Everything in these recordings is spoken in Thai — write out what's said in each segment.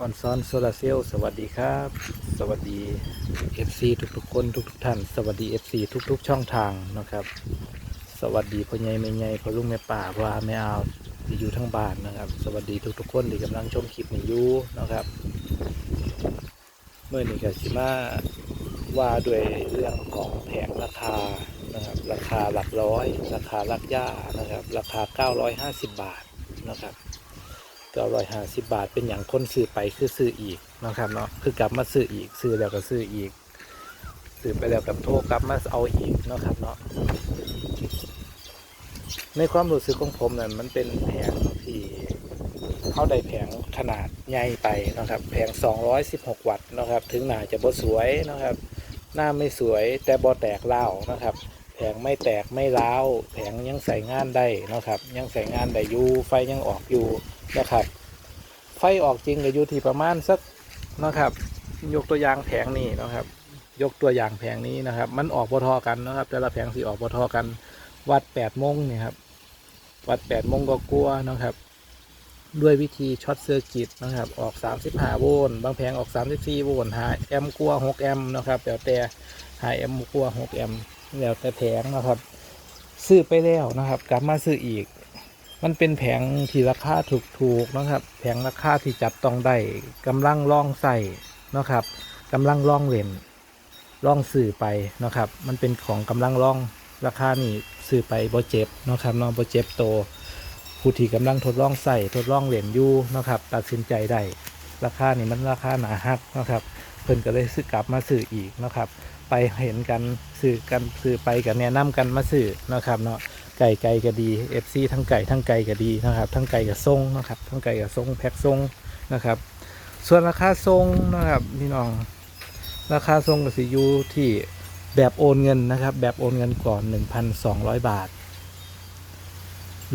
ออนซอนโซลาเซลสวัสดีครับ สวัสดี FC ทุกๆคนทุกๆท่าน สวัสดี FC ทุก ๆ ช่องทางนะครับ สวัสดีพ่อใหญ่แม่ใหญ่พ่อลุงแม่ป่าพ่ออาแม่อาที่อยู่ทั้งบ้านนะครับ สวัสดีทุกๆคนที่กำลังชมคลิปนี้อยู่นะครับเมื่อนี้ก็สิมาว่าด้วยเรื่องของแผงราคานะครับราคาหลักร้อย ราคาหลักย่านะครับ ราคา 950 บาทนะครับ เก้าร้อยห้าสิบบาทเป็นอย่างคนซื้อไปคือซื้ออีกนะครับเนาะคือกลับมาซื้ออีกซื้อแล้วก็ซื้ออีกซื้อไปแล้วกับโทรกลับมาเอาอีกนะครับเนาะในความรู้สึกของผมนั้นมันเป็นแผงที่เข้าได้แผงขนาดใหญ่ไปนะครับ แผง 216 วัตต์นะครับ ถึงหน้าจะบ่สวยนะครับ หน้าไม่สวยแต่บ่แตกเล่านะครับ แผงไม่แตกไม่ร้าวแผงยังใส่งานได้นะครับ ยังใส่งานได้อยู่ไฟยังออกอยู่นะครับ ไฟออกจริงก็อยู่ที่ประมาณสักนะครับ ยกตัวอย่างแผงนี้นะครับ ยกตัวอย่างแผงนี้นะครับ มันออกพอทอกันนะครับ แต่ละแผงสีออกพอทอกัน วัดแปดโมงเนี่ยครับ วัดแปดโมงก็กลัวนะครับ ด้วยวิธีช็อตเซอร์กิตนะครับ ออก 35 โวลต์บางแผงออก 34 โวลต์หาแอมป์กลัว6แอมป์นะครับแล้วแต่หาแอมป์กลัว6แอมป์ แล้วแต่แผงนะครับ ซื้อไปแล้วนะครับ กลับมาซื้ออีก มันเป็นแผงที่ราคาถูกๆนะครับ แผงราคาที่จับต้องได้กำลังล่องใส่นะครับกำลังล่องเล่นล่องสื่อไปนะครับ มันเป็นของกำลังล่องราคานี่ซื้อไปบ่เจ็บนะครับน้องบ่เจ็บโตผู้ที่กำลังทดลองใส่ทดลองเล่นอยู่นะครับ ตัดสินใจได้ราคานี่มันราคาหนาฮักนะครับ เพิ่นก็เลยซื้อกลับมาซื้ออีกนะครับ ไปเห็นกันซื้อกันซื้อไปกันแนะนำกันมาซื้อนะครับเนาะไก่ไก่ก็ดี FC ทั้งไก่ทั้งไก่ก็ดีนะครับ ทั้งไก่กับทรงนะครับ ทั้งไก่กับทรงแพ็คทรงนะครับ ส่วนราคาทรงนะครับพี่น้อง ราคาทรงกับซียูที่แบบโอนเงินนะครับ แบบโอนเงินก่อน 1,200 บาท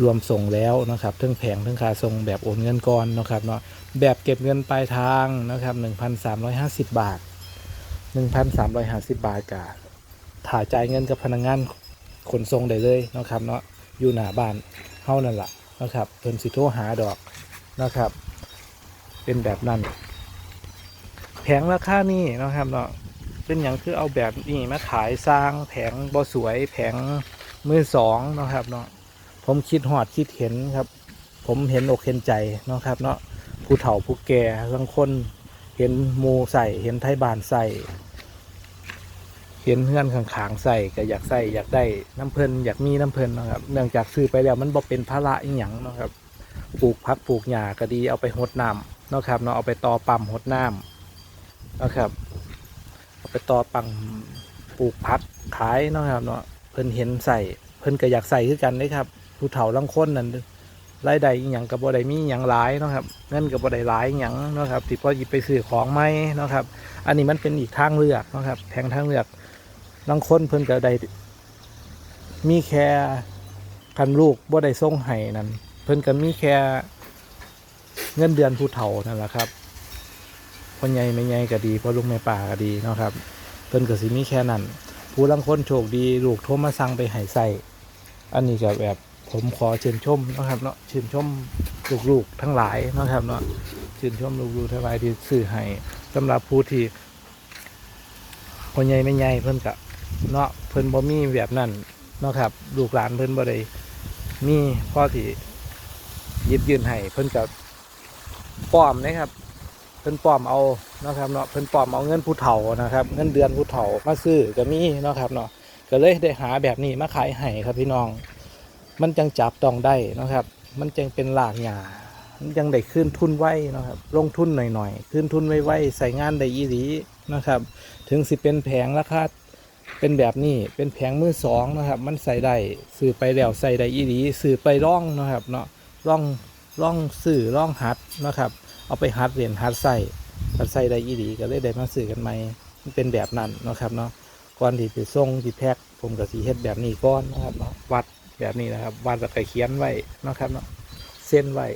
รวมส่งแล้วนะครับทั้งแผงทั้งค่าทรงแบบโอนเงินก่อนนะครับเนาะแบบเก็บเงินปลายทางนะครับ 1,350 บาท 1,350 บาทกับถ่ายจ่ายเงินกับพนักงานขนส่งได้เลยนะครับเนาะอยู่หน้าบ้านเฮานั่นแหละนะครับเพิ่นสิโทรหาดอกนะครับ เป็นแบบนั้นแผงราคานี่นะครับเนาะเป็นอย่างคือเอาแบบนี้มาขายสร้างแผงบ่สวยแผงมือสองนะครับเนาะผมคิดหอดคิดเห็นครับ ผมเห็นอกเห็นใจนะครับเนาะผู้เฒ่าผู้แก่บางคน เห็นหมูใส่เห็นไทยบานใส่เห็นเพื่อนข้างๆใส่ก็อยากใส่อยากได้น้ำเพลินอยากมีน้ำเพลินนะครับ เนื่องจากซื้อไปแล้วมันบ่เป็นภาระอีหยังนะครับปลูกพักปลูกหญ้าก็ดีเอาไปหดน้ำนะครับเนาะเอาไปต่อปั๊มหดน้ำนะครับเอาไปต่อปั๊มปลูกพักขายนะครับเนาะเพิ่นเห็นใส่เพิ่นก็อยากใส่คือกันเลยครับผู้เฒ่าลังค้นนั่น รายได้อีหยังกับบ่ได้มีหยังหลายเนาะครับเงินกับบ่ได้หลายหยังเนาะครับที่พอหยิบไปซื้อของไหมเนาะครับ อันนี้มันเป็นอีกทางเลือกเนาะครับแผงทางเลือกบางคนเพิ่นก็ได้มีแค่คันลูกบ่ได้ส่งให้นั่นเพิ่นก็มีแค่เงินเดือนผู้เฒ่านั่นแหละครับพ่อใหญ่ไม่ใหญ่ก็ดีพ่อลุงแม่ป่าก็ดีเนาะครับเพิ่นก็สิมีแค่นั้นผู้ลางคนโชคดีลูกโทรมาสั่งไปให้ใส่อันนี้ก็แบบ ผมขอเชิญชมนะครับเนาะเชิญชมลูกๆทั้งหลายนะครับเนาะเชิญชมลูกๆทั้งหลายที่ซื้อให้สำหรับผู้ที่พ่อใหญ่ไม่ใหญ่เพิ่นกะเนาะเพิ่นบ่มีแบบนั้นเนาะครับลูกหลานเพิ่นบ่ได้มีพ่อที่ยิบยืนให้เพิ่นกับป้อมนะครับเพิ่นป้อมเอาเนาะครับเนาะเพิ่นป้อมเอาเงินผู้เฒ่านะครับ เงินเดือนผู้เฒ่ามาซื้อก็มีเนาะครับเนาะก็เลยได้หาแบบนี้มาขายให้ครับพี่น้อง มันจังจับต้องได้นะครับ มันจังเป็นหลากหญ้ามันยังได้ขึ้นทุนไว้นะครับ ลงทุนหน่อยๆ ขึ้นทุนไว้ๆใส่งานได้อีหลีนะครับ ถึงสิเป็นแผงราคาเป็นแบบนี้ เป็นแผงมือสองนะครับ มันใส่ได้สื่อไปแล้วใส่ได้อีหลีสื่อไปร่องนะครับเนาะร่องร่องสื่อร่องหัดนะครับ เอาไปหัดเหรียญหัดใส่หัดใส่ได้อีหลีก็เลยได้มาสื่อกันใหมมันเป็นแบบนั้นนะครับเนาะก่อนที่จะส่งที่แพ็คผมก็สีเฮ็ดแบบนี้ก้อนนะครับเนาะวัด แบบนี้นะครับ วัดแล้วก็เขียนไว้เนาะครับเนาะเส้นไว้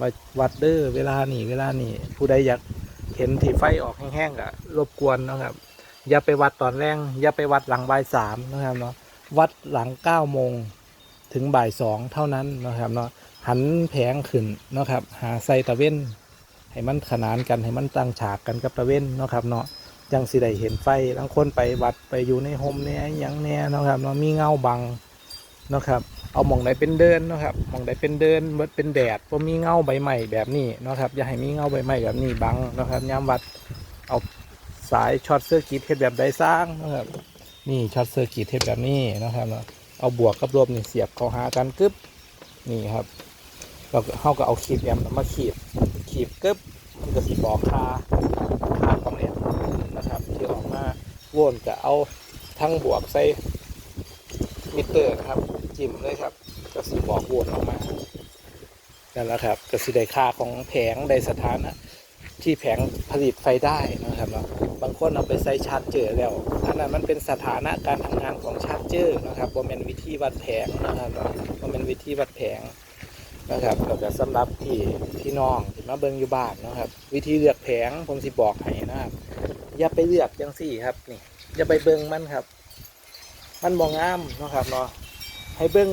ว่าวัดเด้อเวลานี่เวลานี่ผู้ใดอยากเห็นที่ไฟออกแห้งๆก็รบกวนนะครับ อย่าไปวัดตอนแรงอย่าไปวัดหลังบ่ายสามนะครับเนาะวัดหลังเก้าโมงถึงบ่ายสองเท่านั้นนะครับเนาะหันแผงขึ้นนะครับ หาไซตะเว้นให้มันขนานกันให้มันตั้งฉากกันกับตะเว้นนะครับเนาะจังสิได้เห็นไฟบางคนไปวัดไปอยู่ในโฮมเนี่ยอหยังเนี่ยเนะครับเนาะมีเงาบัง นะครับ เอาหมองใดเป็นเดินนะครับหมองใดเป็นเดินเบิดเป็นแดดบ่มีเงาใบใหม่แบบนี้นะครับอย่าให้มีเงาใบใหม่แบบนี้บังนะครับยามวัดเอาสายช็อตเซอร์กิตเฮ็ดแบบใดสร้างนะครับนี่ช็อตเซอร์กิตเฮ็ดแบบนี้นะครับเนาะเอาบวกกับลบนี่เสียบเข้าหากันกึบนี่ครับเราเขาก็เอาขีดแอมมาขีดขีดกึบมันก็สิบอกคาคาของแอมนะครับที่ออกมาโวนก็เอาทั้งบวกใส่มิเตอร์นะครับ จิ้มเลยครับก็สิบอกโวนออกมานั่นแหละครับก็สิได้ค่าของแผงได้สถานะที่แผงผลิตไฟได้นะครับเนาบางคนเอาไปใส่ชาร์จเจอร์แล้วอันนั้นมันเป็นสถานะการทำงานของชาร์จเจอร์นะครับว่าเป็นวิธีวัดแผงนะครับว่าเป็นวิธีวัดแผงนะครับแล้วก็สำหรับที่พี่น้องที่มาเบิ่งอยู่บ้านนะครับ วิธีเลือกแผงผมสิบอกให้นะครับอย่าไปเลือกจังสี่ครับนี่อย่าไปเบิ่งมันครับ มันบ่งงามนะครับเนาะ ให้เบิ่ง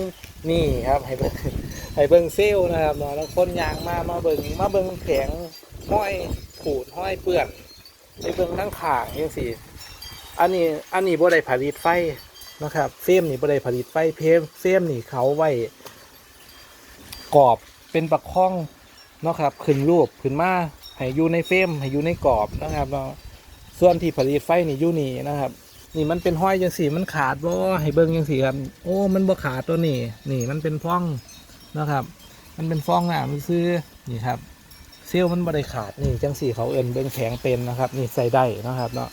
นี่ครับ ให้เบิ่งให้เบิ่งเซลนะครับเนาะแล้วคนยางมามาเบิ่งมาเบิ่งแผงห้อยขูดห้อยเปื้อนไปเบิ่งทั้งขางจังสี่อันนี้อันนี้บ่ได้ผลิตไฟนะครับเฟมนี่บ่ได้ผลิตไฟเพมเฟมนี่เขาไว้กรอบเป็นประคองนะครับขึ้นรูปขึ้นมาให้อยู่ในเฟมให้อยู่ในกรอบนะครับเนาะส่วนที่ผลิตไฟนี่อยู่นี่นะครับ นี่มันเป็นห้อยจังสีมันขาดบ่ให้เบิ้งจังสีครับโอ้มันบ่ขาดตัวนี่นี่มันเป็นฟองนะครับ มันเป็นฟองอะมันซื้อนี่ครับเซลล์มันบ่ได้ขาดนี่จังสีเขาเอินเบิ้งแข็งเป็นนะครับ นี่ใส่ได้นะครับเนาะ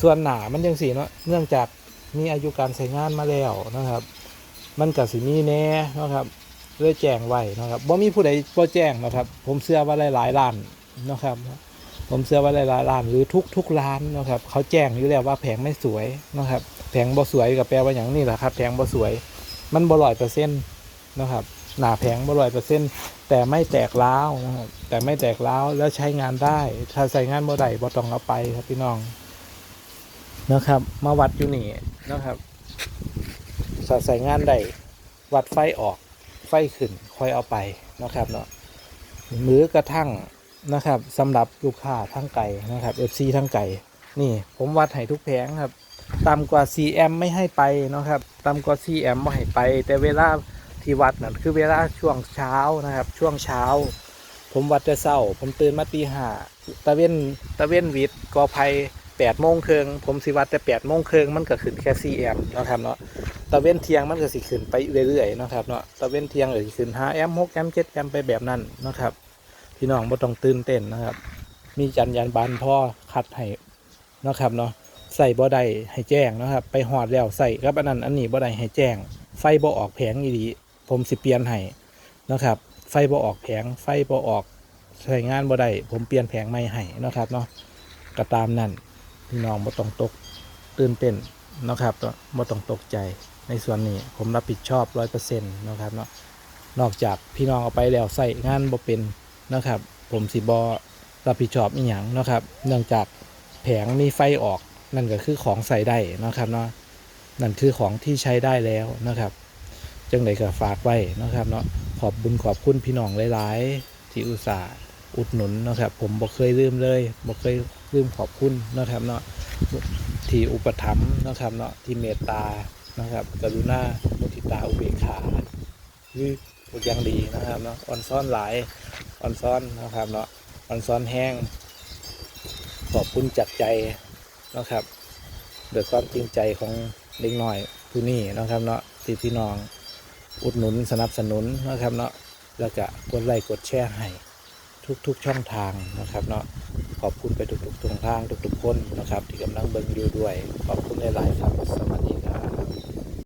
ส่วนหนามันจังสีเนาะเนื่องจากมีอายุการใช้งานมาแล้วนะครับ มันกับสิมีแน่นะครับเลยแจ้งไว้นะครับบ่มีผู้ใดบ่แจ้งนะครับ ผมเชื่อว่าหลายๆร้านนะครับ ผมเชื่อว่าหลายๆร้านหรือทุกทุกร้านนะครับเขาแจ้งอยู่แล้วว่าแผงไม่สวยนะครับแผงบ่สวยกับแปลว่าอย่างนี้แหละครับแผงบ่สวย มันบ่ร้อยเปอร์เซ็นต์นะครับหนาแผงบ่ร้อยเปอร์เซ็นต์แต่ไม่แตกร้าวนะครับแต่ไม่แตกร้าวแล้วใช้งานได้ ถ้าใส่งานบ่ได้บ่ต้องเอาไปครับพี่น้องนะครับ มาวัดอยู่นี่นะครับถ้าใส่งานได้วัดไฟออกไฟขึ้นค่อยเอาไปนะครับเนาะหรือกระทั่ง นะครับสำหรับลูกค้าทั้งไก่นะครับ FC ทั้งไก่ นี่ผมวัดให้ทุกแผงครับต่ำกว่า4 m ไม่ให้ไปนะครับต่ำกว่า4 m ไม่ให้ไป แต่เวลาที่วัดนั่นคือเวลาช่วงเช้านะครับ ช่วงเช้า ผมวัดแต่เช้า ผมตื่นมาตีห้าตะเวนตะเวนวิทย์กอไผ่แปดโมงครึงผมสิวัดแต่แปดโมงครึงมันก็ขึ้นแค่ 4 m นะครับเนาะตะเว้นเทียงมันก็สิขึ้นไปเรื่อยๆนะครับเนาะตะเว้นเทียงก็สิขึ้น5แอม6แอม7แอมไปแบบนั้นนะครับ พี่น้องบ่ต้องตื่นเต้นนะครับ มีจัญญาณบานพ่อคัดให้นะครับเนาะใส่บ่ได้ให้แจ้งนะครับ ไปหอดแล้วใส่กับอันนั้นอันนี้บ่ได้ให้แจ้ง ไฟบ่ออกแผงอีหลีผมสิเปลี่ยนให้นะครับ ไฟบ่ออกแผงไฟบ่ออกใช้งานบ่ได้ผมเปลี่ยนแผงใหม่ให้นะครับเนาะก็ตามนั้นพี่น้องบ่ต้องตกตื่นเต้นนะครับบ่ต้องตกใจในส่วนนี้ผมรับผิดชอบร้อยเปอร์เซ็นต์นะครับเนาะนอกจากพี่น้องเอาไปแล้วใส่งานบ่เป็น นะครับ ผมสิบอรับผิดชอบอีหยังนะครับ เนื่องจากแผงมีไฟออกนั่นก็คือของใส่ได้นะครับเนาะนั่นคือของที่ใช้ได้แล้วนะครับ จังใดก็ฝากไว้นะครับเนาะขอบบุญขอบคุณพี่น้องหลาย ๆ ที่อุตส่าห์อุดหนุนนะครับ ผมบ่เคยลืมเลยบ่เคยลืมขอบคุณนะครับเนาะที่อุปถัมภ์นะครับเนาะที่เมตตานะครับ กรุณามุทิตาอุเบกขาคือพูดย่างดีนะครับเนาะออนซ้อนหลาย ออนซ้อนนะครับเนาะออนซ้อนแห้ง ขอบคุณจากใจนะครับโดยความจริงใจของเด็กหน่อยผู้นี้นะครับเนาะที่พี่น้องอุดหนุนสนับสนุนนะครับเนาะแล้วก็กดไลค์กดแชร์ให้ทุกๆช่องทางนะครับเนาะขอบคุณไปทุกๆตรงทางทุกๆคนนะครับ ที่กำลังเบิ่งอยู่ด้วย ขอบคุณหลายๆครับสวัสดีครับ